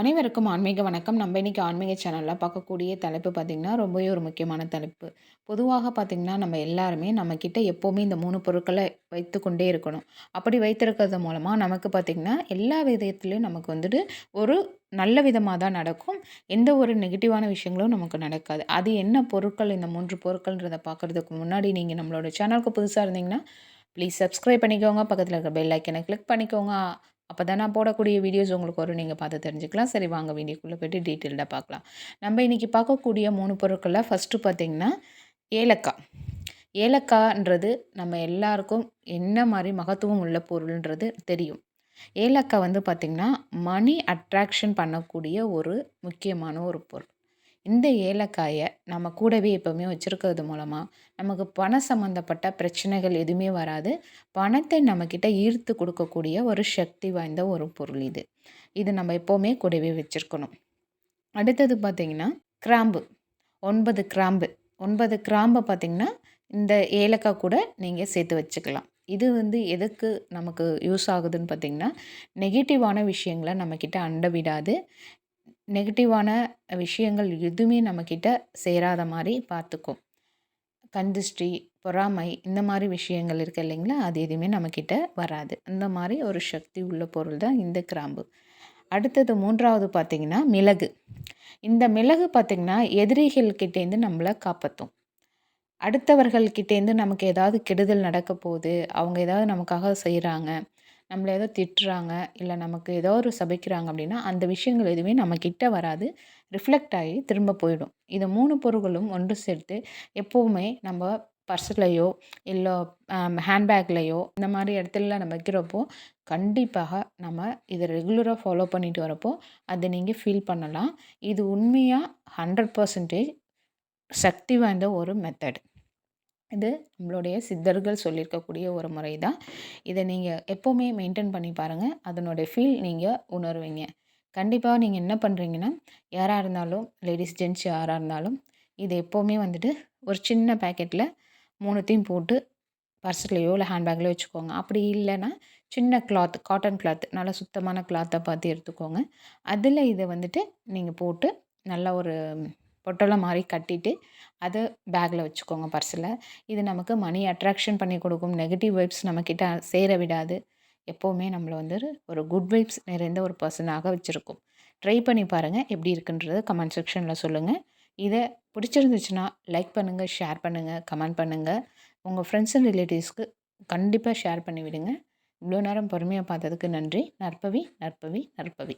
அனைவருக்கும் ஆன்மீக வணக்கம். நம்ம இன்றைக்கி ஆன்மீக சேனலில் பார்க்கக்கூடிய தலைப்பு பார்த்திங்கன்னா ரொம்பவே ஒரு முக்கியமான தலைப்பு. பொதுவாக பார்த்திங்கன்னா நம்ம எல்லாருமே நம்மக்கிட்ட எப்போவுமே இந்த மூணு பொருட்களை வைத்து கொண்டே இருக்கணும். அப்படி வைத்திருக்கிறது மூலமாக நமக்கு பார்த்திங்கன்னா எல்லா விதத்துலேயும் நமக்கு வந்துட்டு ஒரு நல்ல விதமாக தான் நடக்கும். எந்த ஒரு நெகட்டிவான விஷயங்களும் நமக்கு நடக்காது. அது என்ன பொருட்கள் இந்த மூன்று பொருட்கள்ன்றதை பார்க்குறதுக்கு முன்னாடி நீங்கள் நம்மளோட சேனலுக்கு புதுசாக இருந்தீங்கன்னா ப்ளீஸ் சப்ஸ்கிரைப் பண்ணிக்கோங்க. பக்கத்தில் இருக்கிற பெல் ஐக்கனை கிளிக் பண்ணிக்கோங்க. அப்போ தான் நான் போடக்கூடிய வீடியோஸ் உங்களுக்கு வரும். நீங்கள் பார்த்து தெரிஞ்சுக்கலாம். சரி வாங்க வீடியோக்குள்ளே போய்ட்டு டீட்டெயில்டாக பார்க்கலாம். நம்ம இன்றைக்கி பார்க்கக்கூடிய மூணு பொருட்களில் ஃபஸ்ட்டு பார்த்திங்கன்னா ஏலக்காய். ஏலக்காய்ன்றது நம்ம எல்லாருக்கும் என்ன மாதிரி மகத்துவம் உள்ள பொருள்ன்றது தெரியும். ஏலக்காய் வந்து பார்த்திங்கன்னா மணி அட்ராக்ஷன் பண்ணக்கூடிய ஒரு முக்கியமான ஒரு பொருள். இந்த ஏலக்காயை நம்ம கூடவே எப்போவுமே வச்சுருக்கிறது மூலமாக நமக்கு பண சம்மந்தப்பட்ட பிரச்சனைகள் எதுவுமே வராது. பணத்தை நம்மக்கிட்ட ஈர்த்து கொடுக்கக்கூடிய ஒரு சக்தி வாய்ந்த ஒரு பொருள் இது. இது நம்ம எப்போவுமே கூடவே வச்சுருக்கணும். அடுத்தது பார்த்திங்கன்னா கிராம்பு. ஒன்பது கிராம்பு. ஒன்பது கிராம்பை பார்த்திங்கன்னா இந்த ஏலக்காய் கூட நீங்கள் சேர்த்து வச்சுக்கலாம். இது வந்து எதுக்கு நமக்கு யூஸ் ஆகுதுன்னு பார்த்திங்கன்னா நெகட்டிவான விஷயங்களை நம்மக்கிட்ட அண்ட விடாது. நெகட்டிவான விஷயங்கள் எதுவுமே நம்மக்கிட்ட சேராத மாதிரி பார்த்துக்கும். கந்திஷ்டி பொறாமை இந்த மாதிரி விஷயங்கள் இருக்குது இல்லைங்களா? அது எதுவுமே நம்மக்கிட்ட வராது. அந்த மாதிரி ஒரு சக்தி உள்ள பொருள் தான் இந்த கிராம்பு. அடுத்தது மூன்றாவது பார்த்திங்கன்னா மிளகு. இந்த மிளகு பார்த்திங்கன்னா எதிரிகள்கிட்டேருந்து நம்மளை காப்பாற்றும் அடுத்தவர்கள்கிட்டேருந்து நமக்கு ஏதாவது கெடுதல் நடக்க போகுது. அவங்க ஏதாவது நமக்காக செய்கிறாங்க நம்மளை ஏதோ திட்டுறாங்க இல்லை நமக்கு ஏதோ ஒரு சபிக்கிறாங்க அப்படின்னா அந்த விஷயங்கள் எதுவுமே நம்ம கிட்ட வராது. ரிஃப்ளெக்ட் ஆகி திரும்ப போயிடும். இதை மூணு பொருட்களும் ஒன்று சேர்த்து எப்போவுமே நம்ம பர்ஸ்லையோ இல்லை ஹேண்ட்பேக்லேயோ இந்த மாதிரி இடத்துல நம்ம வைக்கிறப்போ கண்டிப்பாக நம்ம இதை ரெகுலராக ஃபாலோ பண்ணிட்டு வரப்போ அதை நீங்கள் ஃபீல் பண்ணலாம். இது உண்மையாக ஹண்ட்ரட் பர்சன்டேஜ் சக்தி வாய்ந்த ஒரு மெத்தட் இது நம்மளுடைய சித்தர்கள் சொல்லியிருக்கக்கூடிய ஒரு முறை தான் இதை நீங்கள் எப்போவுமே மெயின்டைன் பண்ணி பாருங்கள் அதனுடைய ஃபீல் நீங்கள் உணர்வீங்க. கண்டிப்பாக நீங்கள் என்ன பண்ணுறீங்கன்னா யாராக இருந்தாலும் லேடிஸ் ஜென்ட்ஸ் யாராக இருந்தாலும் இது எப்போவுமே வந்துட்டு ஒரு சின்ன பேக்கெட்டில் மூணுத்தையும் போட்டு பர்ஸ்லேயோ இல்லை ஹேண்ட்பேக்லேயோ வச்சுக்கோங்க. அப்படி இல்லைன்னா சின்ன கிளாத் காட்டன் கிளாத் நல்லா சுத்தமான கிளாத்தை பார்த்து எடுத்துக்கோங்க. அதில் இதை வந்துட்டு நீங்கள் போட்டு நல்லா ஒரு பொட்டலை மாதிரி கட்டிட்டு அதை பேக்கில் வச்சுக்கோங்க பர்ஸில் இது நமக்கு மணி அட்ராக்ஷன் பண்ணி கொடுக்கும். நெகட்டிவ் வைப்ஸ் நம்மக்கிட்ட சேர விடாது. எப்போவுமே நம்மளை வந்து ஒரு குட் வைப்ஸ் நிறைந்த ஒரு பர்சனாக வச்சுருக்கும். ட்ரை பண்ணி பாருங்கள் எப்படி இருக்குன்றது கமெண்ட் செக்ஷனில் சொல்லுங்கள் இதை பிடிச்சிருந்துச்சுன்னா லைக் பண்ணுங்கள் ஷேர் பண்ணுங்கள் கமெண்ட் பண்ணுங்கள் உங்கள் ஃப்ரெண்ட்ஸ் அண்ட் ரிலேட்டிவ்ஸ்க்கு கண்டிப்பாக ஷேர் பண்ணி விடுங்க. இவ்வளோ நேரம் பொறுமையாக பார்த்ததுக்கு நன்றி. நற்பவி நற்பவி நற்பவி.